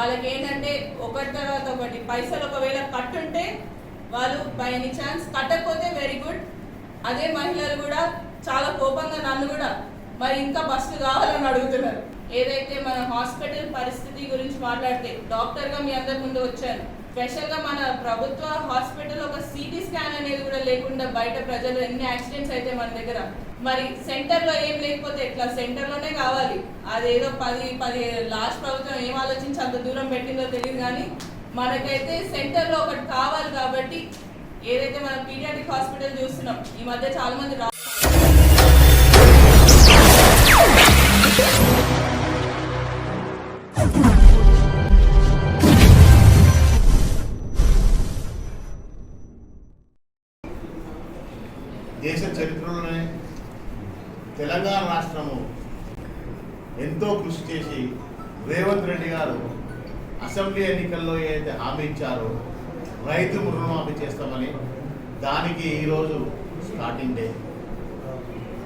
వాళ్ళకి ఏంటంటే ఒకటి తర్వాత ఒకటి పైసలు ఒకవేళ కట్టుంటే వాళ్ళు బై ఎనీ ఛాన్స్ కట్టకపోతే వెరీ గుడ్ అదే మహిళలు కూడా చాలా కోపంగా నన్ను కూడా మరి ఇంకా బస్సు కావాలని అడుగుతున్నారు. ఏదైతే మన హాస్పిటల్ పరిస్థితి గురించి మాట్లాడితే డాక్టర్గా మీ అందరి ముందు వచ్చాను. స్పెషల్గా మన ప్రభుత్వ హాస్పిటల్ ఒక సిటీ స్కాన్ అనేది కూడా లేకుండా బయట ప్రజలు ఎన్ని యాక్సిడెంట్స్ అయితే మన దగ్గర మరి సెంటర్లో ఏం లేకపోతే ఎట్లా సెంటర్లోనే కావాలి. అదేదో పది పది లాస్ట్ ప్రభుత్వం ఏం ఆలోచించి అంత దూరం పెట్టిందో తెలియదు కానీ మనకైతే సెంటర్లో ఒకటి కావాలి కాబట్టి ఏదైతే మనం పీడియాటిక్ హాస్పిటల్ చూస్తున్నాం ఈ మధ్య చాలామంది రా- చరిత్రలోనే తెలంగాణ రాష్ట్రము ఎంతో కృషి చేసి రేవంత్ రెడ్డి గారు అసెంబ్లీ ఎన్నికల్లో ఏదైతే హామీ ఇచ్చారో రైతు రుణమాఫీ చేస్తామని దానికి ఈరోజు స్టార్టింగ్ డే.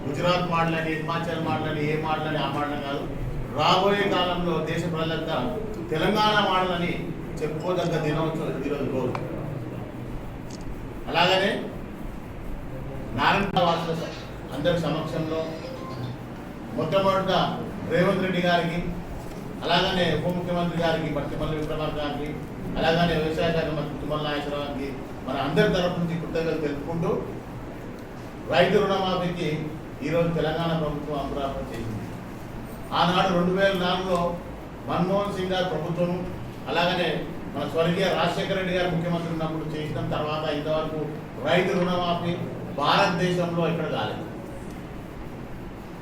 గుజరాత్ మాటలని హిమాచల్ మాటలని ఏ మాటలని ఆ మాటలు కాదు రాబోయే కాలంలో దేశ ప్రజలంతా తెలంగాణ మాటలని చెప్పుకోదగ్గ దినోత్సవం ఈరోజు రోజు. అలాగనే నారాయణ అందరి సమక్షంలో మొట్టమొదట రేవంత్ రెడ్డి గారికి అలాగనే ఉప ముఖ్యమంత్రి గారికి పట్టిమల్లి విక్రమార్ గారికి అలాగనే వ్యవసాయ శాఖ మంత్రి తుమ్మల నాగేశ్వరరావు గారికి మన అందరి తరపు నుంచి కృతజ్ఞతలు తెలుపుకుంటూ రైతు రుణమాఫీకి ఈరోజు తెలంగాణ ప్రభుత్వం అంకురార్పణ చేసింది. ఆనాడు రెండు వేల నాలుగులో మన్మోహన్ సింగ్ గారు ప్రభుత్వం అలాగనే మన స్వర్గీయ రాజశేఖర రెడ్డి గారు ముఖ్యమంత్రి ఉన్నప్పుడు చేసిన తర్వాత ఇంతవరకు రైతు రుణమాఫీ భారతదేశంలో ఇక్కడ కాలేదు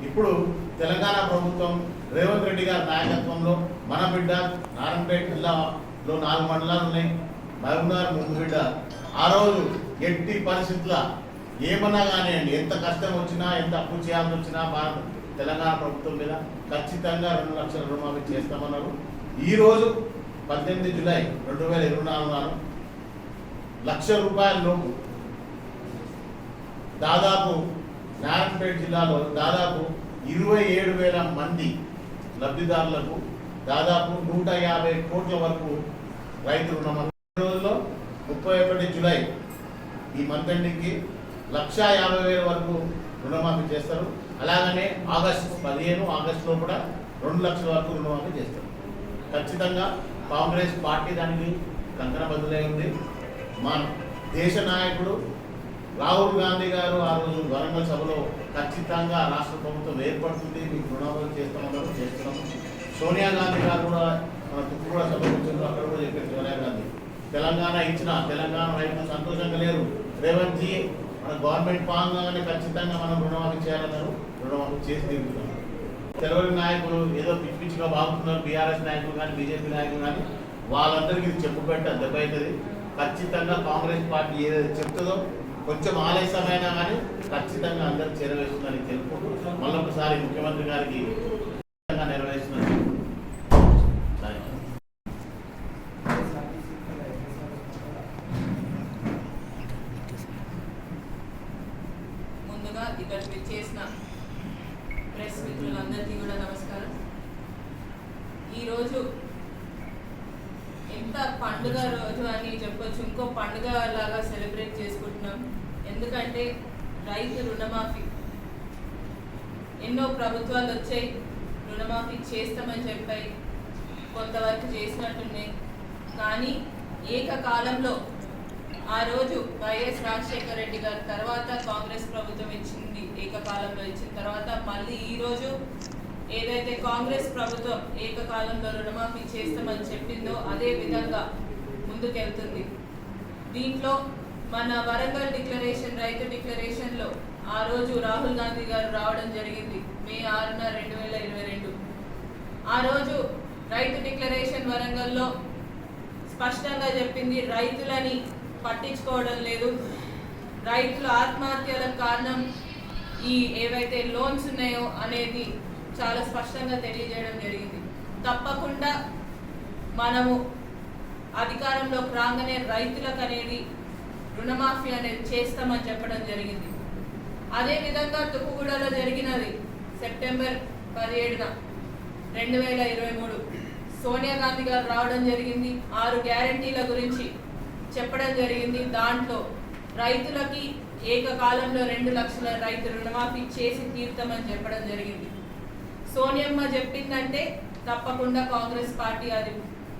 ఇప్పుడు తెలంగాణ ప్రభుత్వం రేవంత్ రెడ్డి గారి నాయకత్వంలో మన బిడ్డ నారాయణపేట జిల్లాలో నాలుగు మండలాలు ఉన్నాయి. మహబూబ్నగర్ ముందు బిడ్డ ఆ రోజు ఎట్టి పరిస్థితుల ఏమన్నా కానివ్వండి ఎంత కష్టం వచ్చినా ఎంత అప్పు చేయాల్సి వచ్చినా భారత తెలంగాణ ప్రభుత్వం మీద ఖచ్చితంగా రెండు లక్షల రుణమాఫీ చేస్తామన్నారు. ఈరోజు పద్దెనిమిది జూలై రెండు వేల ఇరవై నాలుగు లక్ష రూపాయల లోపు దాదాపు నారాయణపేట జిల్లాలో దాదాపు ఇరవై ఏడు వేల మంది లబ్ధిదారులకు దాదాపు నూట యాభై కోట్ల వరకు రైతు రుణమాఫీ రోజుల్లో ముప్పై ఒకటి జూలై ఈ మంత్ ఎండింగ్కి లక్షా యాభై వేల వరకు రుణమాఫీ చేస్తారు. అలాగనే ఆగస్టు పదిహేను ఆగస్టులో కూడా రెండు లక్షల వరకు రుణమాఫీ చేస్తారు. ఖచ్చితంగా కాంగ్రెస్ పార్టీ దానికి కంకణ బదులై ఉంది. మా దేశ నాయకుడు రాహుల్ గాంధీ గారు ఆ రోజు వరంగల్ సభలో ఖచ్చితంగా రాష్ట్ర ప్రభుత్వం ఏర్పడుతుంది మీకు రుణాలు చేస్తామన్నారు చేస్తున్నాము. సోనియా గాంధీ గారు కూడా మన తుక్కుగూడ సభ వచ్చిండ్రు అక్కడ కూడా చెప్పారు సోనియా గాంధీ. తెలంగాణ ఇచ్చిన తెలంగాణ రైతులు సంతోషంగా లేరు. రేవంత్ జీ మన గవర్నమెంట్ పాంగానే ఖచ్చితంగా మనం రుణమాఫీ చేయాలన్నారు రుణమాఫీ చేసి తిరుగుతున్నారు తెలుగు నాయకులు ఏదో పిచ్చి పిచ్చిగా బాగుతున్నారు బీఆర్ఎస్ నాయకులు కానీ బీజేపీ నాయకులు కానీ వాళ్ళందరికీ ఇది చెప్పు పెట్ట దెబ్బ అవుతుంది ఖచ్చితంగా కాంగ్రెస్ పార్టీ ఏదైతే చెప్తుందో కొంచెం ఆలస్యమైనా కానీ ఖచ్చితంగా అందరికి చేరవేస్తుందని తెలుపుకుంటూ మళ్ళొకసారి ముఖ్యమంత్రి గారికి ఖచ్చితంగా నెరవేరుస్తున్నారు. ముందుగా ఇక్కడ చేసిన ప్రెస్ మిత్రులందరికీ కూడా నమస్కారం. ఈరోజు ఎంత పండుగ రోజు అని చెప్పొచ్చు. ఇంకో పండుగ లాగా సెలబ్రేట్ చేసుకుంటున్నాం. ఎందుకంటే రైతు రుణమాఫీ. ఎన్నో ప్రభుత్వాలు వచ్చాయి. రుణమాఫీ చేస్తామని చెప్పాయి. కొంతవరకు చేసినట్టున్నాయి. కానీ ఏకకాలంలో ఆ రోజు వైఎస్ రాజశేఖర రెడ్డి గారి తర్వాత కాంగ్రెస్ ప్రభుత్వం ఇచ్చింది ఏకకాలంలో ఇచ్చిన తర్వాత మళ్ళీ ఈ రోజు ఏదైతే కాంగ్రెస్ ప్రభుత్వం ఏకకాలంలో రుణమాఫీ చేస్తామని చెప్పిందో అదే విధంగా ముందుకెళ్తుంది. దీంట్లో మన వరంగల్ డిక్లరేషన్ రైతు డిక్లరేషన్లో ఆ రోజు రాహుల్ గాంధీ గారు రావడం జరిగింది మే ఆరున రెండు వేల ఇరవై రెండు. ఆ రోజు రైతు డిక్లరేషన్ వరంగల్లో స్పష్టంగా చెప్పింది రైతులని పట్టించుకోవడం లేదు. రైతుల ఆత్మహత్యలకు కారణం ఈ ఏవైతే లోన్స్ ఉన్నాయో అనేది చాలా స్పష్టంగా తెలియజేయడం జరిగింది. తప్పకుండా మనము అధికారంలోకి రాగానే రైతులకు అనేది రుణమాఫీ అనేది చేస్తామని చెప్పడం జరిగింది. అదే విధంగా తుక్కుగూడలో జరిగినది సెప్టెంబర్ పదిహేడున రెండు వేల ఇరవై మూడు. సోనియా గాంధీ గారు రావడం జరిగింది. ఆరు గ్యారంటీల గురించి చెప్పడం జరిగింది. దాంట్లో రైతులకి ఏకకాలంలో రెండు లక్షల రైతు రుణమాఫీ చేసి తీర్థమని చెప్పడం జరిగింది. సోనియమ్మ చెప్పిందంటే తప్పకుండా కాంగ్రెస్ పార్టీ అది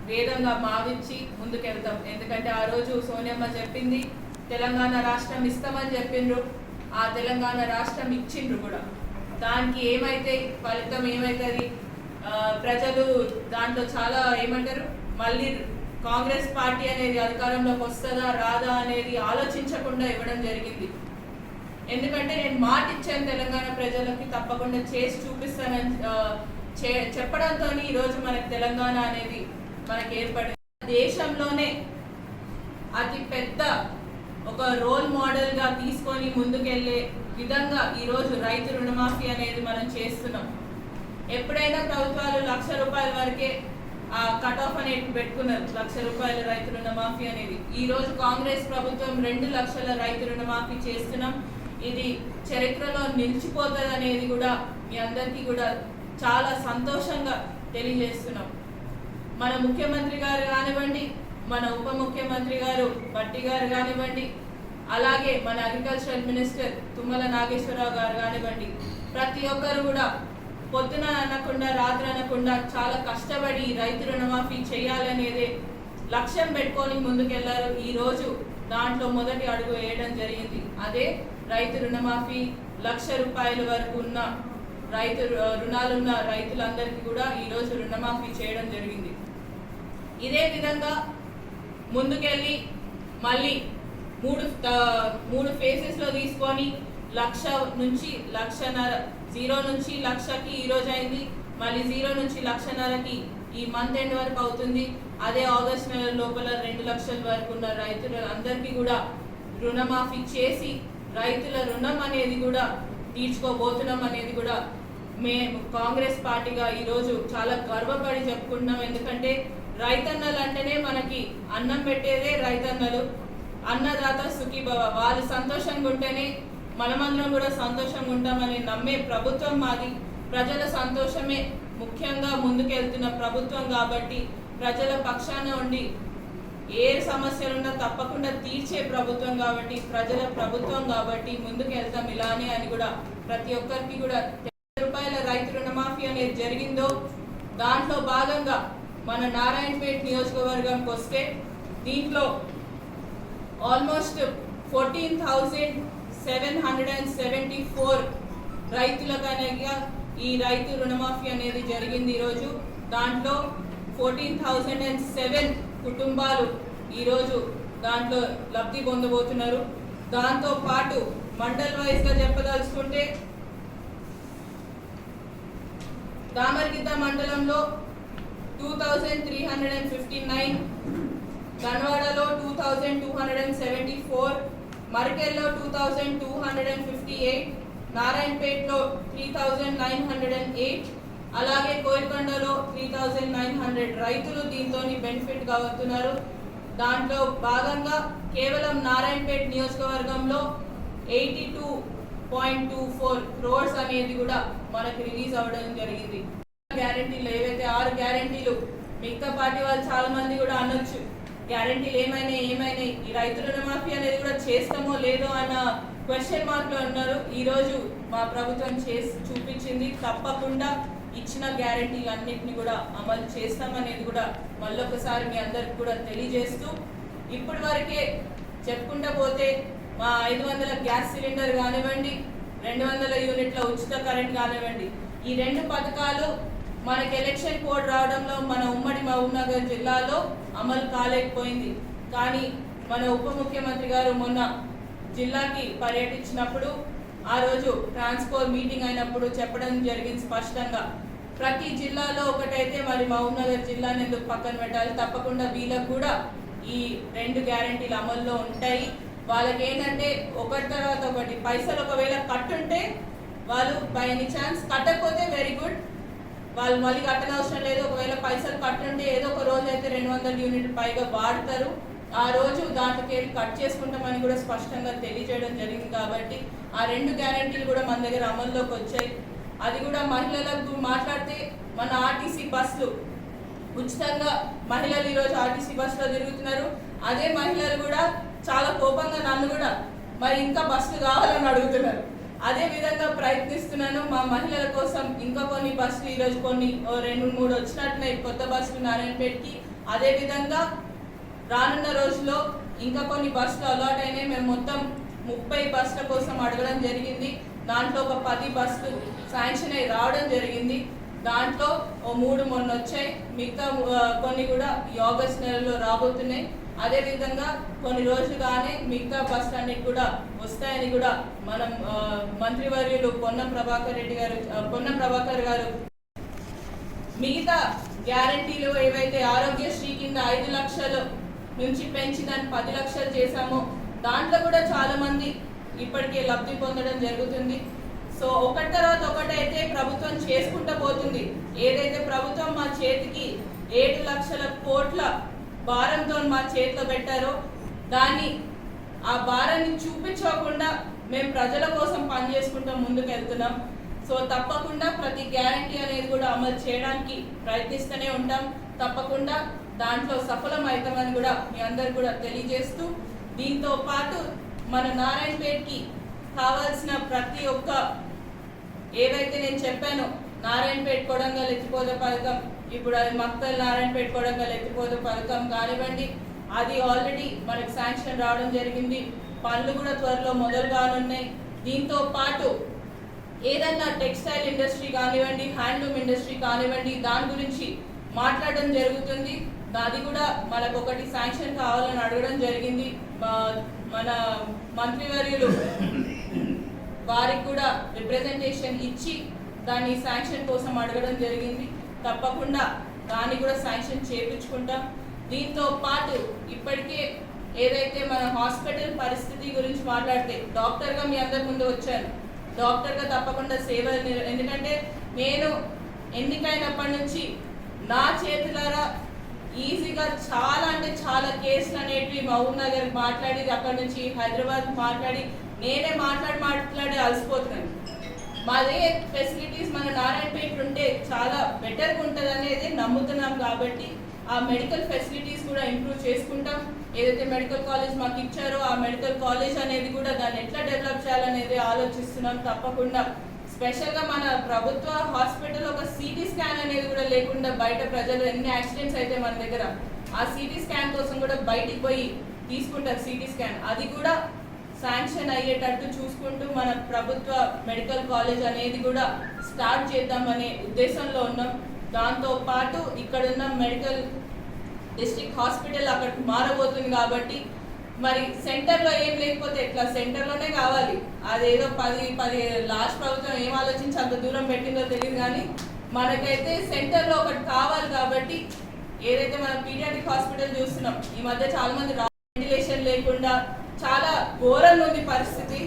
వేదంగా భావించి ముందుకెళ్తాం. ఎందుకంటే ఆ రోజు సోనియమ్మ చెప్పింది తెలంగాణ రాష్ట్రం ఇస్తామని చెప్పిండ్రు. ఆ తెలంగాణ రాష్ట్రం ఇచ్చిండ్రు కూడా. దానికి ఏమైతే ఫలితం ఏమైతుంది? ప్రజలు దాంట్లో చాలా ఏమంటారు? మళ్ళీ కాంగ్రెస్ పార్టీ అనేది అధికారంలోకి వస్తుందా రాదా అనేది ఆలోచించకుండా ఇవ్వడం జరిగింది. ఎందుకంటే నేను మాట ఇచ్చాను తెలంగాణ ప్రజలకి తప్పకుండా చేసి చూపిస్తానని చే- చెప్పడంతో ఈరోజు మనకి తెలంగాణ అనేది మనకి ఏర్పడింది. దేశంలోనే అతి పెద్ద ఒక రోల్ మోడల్గా తీసుకొని ముందుకెళ్ళే విధంగా ఈరోజు రైతు రుణమాఫీ అనేది మనం చేస్తున్నాం. ఎప్పుడైనా ప్రభుత్వాలు లక్ష రూపాయల వరకే ఆ కట్ ఆఫ్ అనేది పెట్టుకున్నారు లక్ష రూపాయల రైతు రుణమాఫీ అనేది. ఈ రోజు కాంగ్రెస్ ప్రభుత్వం రెండు లక్షల రైతు రుణమాఫీ చేస్తున్నాం. ఇది చరిత్రలో నిలిచిపోతుంది అనేది కూడా మీ అందరికీ కూడా చాలా సంతోషంగా తెలియజేస్తున్నాం. మన ముఖ్యమంత్రి గారు కానివ్వండి మన ఉప ముఖ్యమంత్రి గారు భట్టి గారు కానివ్వండి అలాగే మన అగ్రికల్చరల్ మినిస్టర్ తుమ్మల నాగేశ్వరరావు గారు కానివ్వండి ప్రతి ఒక్కరు కూడా పొద్దున అనకుండా రాత్రి అనకుండా చాలా కష్టపడి రైతు రుణమాఫీ చేయాలనేదే లక్ష్యం పెట్టుకొని ముందుకెళ్ళారు. ఈరోజు దాంట్లో మొదటి అడుగు వేయడం జరిగింది. అదే రైతు రుణమాఫీ లక్ష రూపాయల వరకు ఉన్న రైతు రుణాలున్న రైతులందరికీ కూడా ఈరోజు రుణమాఫీ చేయడం జరిగింది. ఇదే విధంగా ముందుకెళ్ళి మళ్ళీ మూడు మూడు ఫేసెస్లో తీసుకొని లక్ష నుంచి లక్షన్నర జీరో నుంచి లక్షకి ఈరోజు అయింది. మళ్ళీ జీరో నుంచి లక్షన్నరకి ఈ మంత్ ఎండ్ వరకు అవుతుంది. అదే ఆగస్ట్ నెల లోపల రెండు లక్షల వరకు ఉన్న రైతులు అందరికీ కూడా రుణమాఫీ చేసి రైతుల రుణం అనేది కూడా తీర్చుకోబోతున్నాం అనేది కూడా మేము కాంగ్రెస్ పార్టీగా ఈరోజు చాలా గర్వపడి చెప్పుకుంటున్నాం. ఎందుకంటే రైతన్నలు అంటేనే మనకి అన్నం పెట్టేదే రైతన్నలు. అన్నదాత సుఖీభవ. వాళ్ళు సంతోషంగా ఉంటేనే మనమందరం కూడా సంతోషంగా ఉంటామని నమ్మే ప్రభుత్వం మాది. ప్రజల సంతోషమే ముఖ్యంగా ముందుకెళ్తున్న ప్రభుత్వం కాబట్టి ప్రజల పక్షాన ఉండి ఏ సమస్యలున్నా తప్పకుండా తీర్చే ప్రభుత్వం కాబట్టి ప్రజల ప్రభుత్వం కాబట్టి ముందుకు వెళ్తాం ఇలానే అని కూడా ప్రతి ఒక్కరికి కూడా రూపాయల రైతు రుణమాఫీ అనేది జరిగిందో దాంట్లో భాగంగా మన నారాయణపేట్ నియోజకవర్గంకి వస్తే దీంట్లో almost fourteen thousand seven hundred and seventy four రైతులకనగా ఈ రైతు రుణమాఫీ అనేది జరిగింది ఈరోజు. దాంట్లో ఫోర్టీన్ థౌజండ్ అండ్ సెవెన్ కుటుంబాలు ఈరోజు దాంట్లో లబ్ధి పొందబోతున్నారు. దాంతో పాటు మండల్ వైజ్గా చెప్పదలుచుకుంటే దామర్గిద్ద మండలంలో two thousand three hundred and fifty nine కన్వాడలో two thousand two hundred and seventy four మర్కెల్లో two thousand two hundred and fifty eight నారాయణపేట్లో three thousand nine hundred and eight అలాగే కోయికొండలో త్రీ థౌజండ్ నైన్ హండ్రెడ్ రైతులు దీంతో benefit అవుతున్నారు దాంట్లో భాగంగా కేవలం నారాయణపేట్ నియోజకవర్గంలో eighty two point two four crores అనేది కూడా మనకి రిలీజ్ అవ్వడం జరిగింది. గ్యారంటీలు ఏవైతే ఆరు గ్యారంటీలు మిగతా పార్టీ వాళ్ళు చాలా మంది కూడా అనొచ్చు. గ్యారంటీలు ఏమైనా ఏమైనా ఈ రైతు రుణమాఫీ అనేది కూడా చేస్తామో లేదో అన్న క్వశ్చన్ మార్క్లో ఉన్నారు ఈరోజు మా ప్రభుత్వం చేసి చూపించింది తప్పకుండా ఇచ్చిన గ్యారంటీలు అన్నిటిని కూడా అమలు చేస్తామనేది కూడా మళ్ళొకసారి మీ అందరికి కూడా తెలియజేస్తూ ఇప్పటి వరకే చెప్పుకుంటా పోతే మా ఐదు వందల గ్యాస్ సిలిండర్ కానివ్వండి రెండు వందల యూనిట్ల ఉచిత కరెంట్ కానివ్వండి ఈ రెండు పథకాలు మనకి ఎలక్షన్ కోడ్ రావడంలో మన ఉమ్మడి మహబూబ్నగర్ జిల్లాలో అమలు కాలేకపోయింది. కానీ మన ఉప ముఖ్యమంత్రి గారు మొన్న జిల్లాకి పర్యటించినప్పుడు ఆ రోజు ట్రాన్స్ఫోర్ మీటింగ్ అయినప్పుడు చెప్పడం జరిగింది స్పష్టంగా. ప్రతి జిల్లాలో ఒకటైతే మరి మహబూబ్నగర్ జిల్లాని ఎందుకు పక్కన పెట్టాలి? తప్పకుండా వీళ్ళకు కూడా ఈ రెండు గ్యారంటీలు అమల్లో ఉంటాయి. వాళ్ళకి ఏంటంటే ఒకటి తర్వాత ఒకటి పైసలు ఒకవేళ కట్టుంటే వాళ్ళు బై ఎనీ ఛాన్స్ కట్టకపోతే వెరీ గుడ్ వాళ్ళు మళ్ళీ కట్టనవసరం లేదు. ఒకవేళ పైసలు కట్టుంటే ఏదో ఒక రోజు అయితే రెండు వందల యూనిట్ పైగా వాడతారు. ఆ రోజు దాంట్లోకి వెళ్ళి కట్ చేసుకుంటామని కూడా స్పష్టంగా తెలియజేయడం జరిగింది కాబట్టి ఆ రెండు గ్యారంటీలు కూడా మన దగ్గర అమల్లోకి వచ్చాయి. అది కూడా మహిళలకు మాట్లాడితే మన ఆర్టీసీ బస్సులు ఉచితంగా మహిళలు ఈరోజు ఆర్టీసీ బస్సులో తిరుగుతున్నారు. అదే మహిళలు కూడా చాలా కోపంగా నన్ను కూడా మరి ఇంకా బస్సులు కావాలని అడుగుతున్నారు. అదే విధంగా ప్రయత్నిస్తున్నాను మా మహిళల కోసం ఇంకా కొన్ని బస్సులు ఈరోజు కొన్ని ఓ రెండు మూడు వచ్చినట్టున్నాయి. కొత్త బస్సులు నారాయణపేటకి. అదే విధంగా రానున్న రోజుల్లో ఇంకా కొన్ని బస్సులు అలాట్ అయినాయి. మేము మొత్తం ముప్పై బస్సుల కోసం అడగడం జరిగింది. దాంట్లో ఒక పది బస్సులు శాంక్షన్ అయి రావడం జరిగింది. దాంట్లో ఓ మూడు మొన్న వచ్చాయి మిగతా కొన్ని కూడా ఈ ఆగస్ట్ నెలలో రాబోతున్నాయి. అదే విధంగా కొన్ని రోజులుగానే మిగతా బస్సులు అన్ని కూడా వస్తాయని కూడా మనం మంత్రివర్యులు పొన్నం ప్రభాకర్ రెడ్డి గారు పొన్నం ప్రభాకర్ గారు మిగతా గ్యారంటీలు ఏవైతే ఆరోగ్యశ్రీ కింద ఐదు లక్షలు నుంచి పెంచి దాన్ని పది లక్షలు చేశామో దాంట్లో కూడా చాలామంది ఇప్పటికే లబ్ధి పొందడం జరుగుతుంది. సో ఒకటి తర్వాత ఒకటైతే ప్రభుత్వం చేసుకుంటూ పోతుంది. ఏదైతే ప్రభుత్వం మా చేతికి ఏడు లక్షల కోట్ల భారంతో మా చేతిలో పెట్టారో దాన్ని ఆ భారాన్ని చూపించకుండా మేము ప్రజల కోసం పనిచేసుకుంటూ ముందుకు వెళ్తున్నాం సో తప్పకుండా ప్రతి గ్యారంటీ అనేది కూడా అమలు చేయడానికి ప్రయత్నిస్తూనే ఉంటాం. తప్పకుండా దాంట్లో సఫలం అవుతామని కూడా మీ అందరు కూడా తెలియజేస్తూ దీంతో పాటు మన నారాయణపేట్కి కావాల్సిన ప్రతి ఒక్క ఏవైతే నేను చెప్పానో నారాయణపేట కొడంగల్ ఎత్తిపోత పథకం ఇప్పుడు అది మక్తల్ నారాయణపేట కొడంగల్ ఎత్తిపోత పథకం కానివ్వండి అది ఆల్రెడీ మనకు శాంక్షన్ రావడం జరిగింది. పనులు కూడా త్వరలో మొదలు కానున్నాయి. దీంతో పాటు ఏదన్నా టెక్స్టైల్ ఇండస్ట్రీ కానివ్వండి హ్యాండ్లూమ్ ఇండస్ట్రీ కానివ్వండి దాని గురించి మాట్లాడడం జరుగుతుంది. అది కూడా మనకు ఒకటి శాంక్షన్ కావాలని అడగడం జరిగింది. మన మంత్రివర్యులు వారికి కూడా రిప్రజెంటేషన్ ఇచ్చి దాన్ని శాంక్షన్ కోసం అడగడం జరిగింది. తప్పకుండా దాన్ని కూడా శాంక్షన్ చేయించుకుంటాం దీంతో పాటు ఇప్పటికే ఏదైతే మన హాస్పిటల్ పరిస్థితి గురించి మాట్లాడితే డాక్టర్గా మీ అందరి ముందు వచ్చాను. డాక్టర్గా తప్పకుండా సేవలు ఎందుకంటే నేను ఎన్నికైనప్పటి నుంచి నా చేతులారా ఈజీగా చాలా అంటే చాలా కేసులు అనేటివి మహబూబ్ నగర్ మాట్లాడి అక్కడ నుంచి హైదరాబాద్ మాట్లాడి నేనే మాట్లాడి మాట్లాడి అలసిపోతున్నాను. మాది ఫెసిలిటీస్ మన నారాయణపేట ఉంటే చాలా బెటర్గా ఉంటుంది అనేది నమ్ముతున్నాం కాబట్టి ఆ మెడికల్ ఫెసిలిటీస్ కూడా ఇంప్రూవ్ చేసుకుంటాం. ఏదైతే మెడికల్ కాలేజ్ మాకు ఇచ్చారో ఆ మెడికల్ కాలేజ్ అనేది కూడా దాన్ని ఎట్లా డెవలప్ చేయాలనేది ఆలోచిస్తున్నాం. తప్పకుండా స్పెషల్గా మన ప్రభుత్వ హాస్పిటల్ ఒక సిటీ స్కాన్ అనేది కూడా లేకుండా బయట ప్రజలు ఎన్ని యాక్సిడెంట్స్ అయితే మన దగ్గర ఆ సిటీ స్కాన్ కోసం కూడా బయటికి పోయి తీసుకుంటారు సిటీ స్కాన్ అది కూడా శాంక్షన్ అయ్యేటట్టు చూసుకుంటూ మన ప్రభుత్వ మెడికల్ కాలేజ్ అనేది కూడా స్టార్ట్ చేద్దామనే ఉద్దేశంలో ఉన్నాం. దాంతో పాటు ఇక్కడున్న మెడికల్ డిస్ట్రిక్ట్ హాస్పిటల్ అక్కడ మారబోతుంది కాబట్టి మరి సెంటర్లో ఏం లేకపోతే ఎట్లా సెంటర్లోనే కావాలి. అదేదో పది పది లాస్ట్ ప్రభుత్వం ఏం ఆలోచించి అంత దూరం పెట్టిందో తెలియదు కానీ మనకైతే సెంటర్లో ఒకటి కావాలి కాబట్టి ఏదైతే మనం పీడియాటిక్ హాస్పిటల్ చూస్తున్నాం ఈ మధ్య చాలా మంది వెంటిలేషన్ లేకుండా ఘోరంగా ఉంది పరిస్థితి.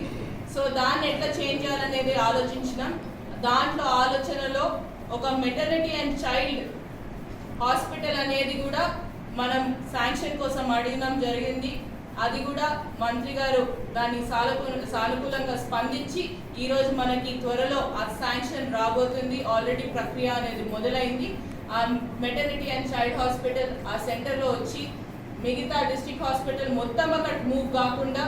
సో దాన్ని ఎట్లా చేంజ్ చేయాలనేది ఆలోచించినాం. దాంట్లో ఆలోచనలో ఒక మెటర్నిటీ అండ్ చైల్డ్ హాస్పిటల్ అనేది కూడా మనం శాంక్షన్ కోసం అడిగినాం జరిగింది. అది కూడా మంత్రి గారు దాన్ని సానుకూ సానుకూలంగా స్పందించి ఈరోజు మనకి త్వరలో ఆ శాంక్షన్ రాబోతుంది. ఆల్రెడీ ప్రక్రియ అనేది మొదలైంది. ఆ మెటర్నిటీ అండ్ చైల్డ్ హాస్పిటల్ ఆ సెంటర్లో వచ్చి మిగతా డిస్టిక్ హాస్పిటల్ మొత్తం అక్కడ మూవ్ కాకుండా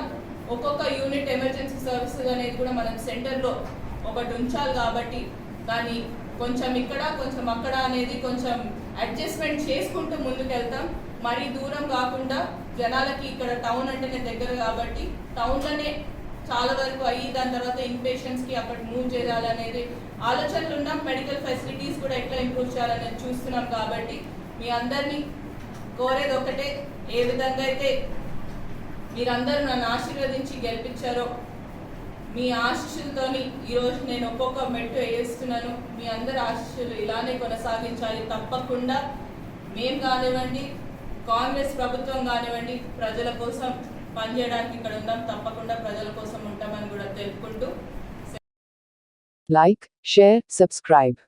ఒక్కొక్క యూనిట్ ఎమర్జెన్సీ సర్వీసెస్ అనేది కూడా మనం సెంటర్లో ఒకటి ఉంచాలి కాబట్టి దాన్ని కొంచెం ఇక్కడ కొంచెం అక్కడ అనేది కొంచెం అడ్జస్ట్మెంట్ చేసుకుంటూ ముందుకు వెళ్తాం మరీ దూరం కాకుండా జనాలకి ఇక్కడ టౌన్ అంటేనే దగ్గర కాబట్టి టౌన్లోనే చాలా వరకు అయ్యి దాని తర్వాత ఇన్పేషెంట్స్కి అక్కడ మూవ్ చేయాలనేది ఆలోచనలు ఉన్నాం. మెడికల్ ఫెసిలిటీస్ కూడా ఎట్లా ఇంప్రూవ్ చేయాలనేది చూస్తున్నాం కాబట్టి మీ అందరినీ కోరేది ఒకటే ఏ విధంగా అయితే మీరందరూ నన్ను ఆశీర్వదించి గెలిపించారో మీ ఆశీస్సులతో ఈరోజు నేను ఒక్కొక్క మెట్టు వేస్తున్నాను మీ అందరి ఆశీస్సులు ఇలానే కొనసాగించాలి. తప్పకుండా మేం కానివ్వండి కాంగ్రెస్ ప్రభుత్వం కానివ్వండి ప్రజల కోసం పనిచేయడానికి ఇక్కడ ఉందాం తప్పకుండా ప్రజల కోసం ఉంటామని కూడా తెలుపుకుంటూ. Like share subscribe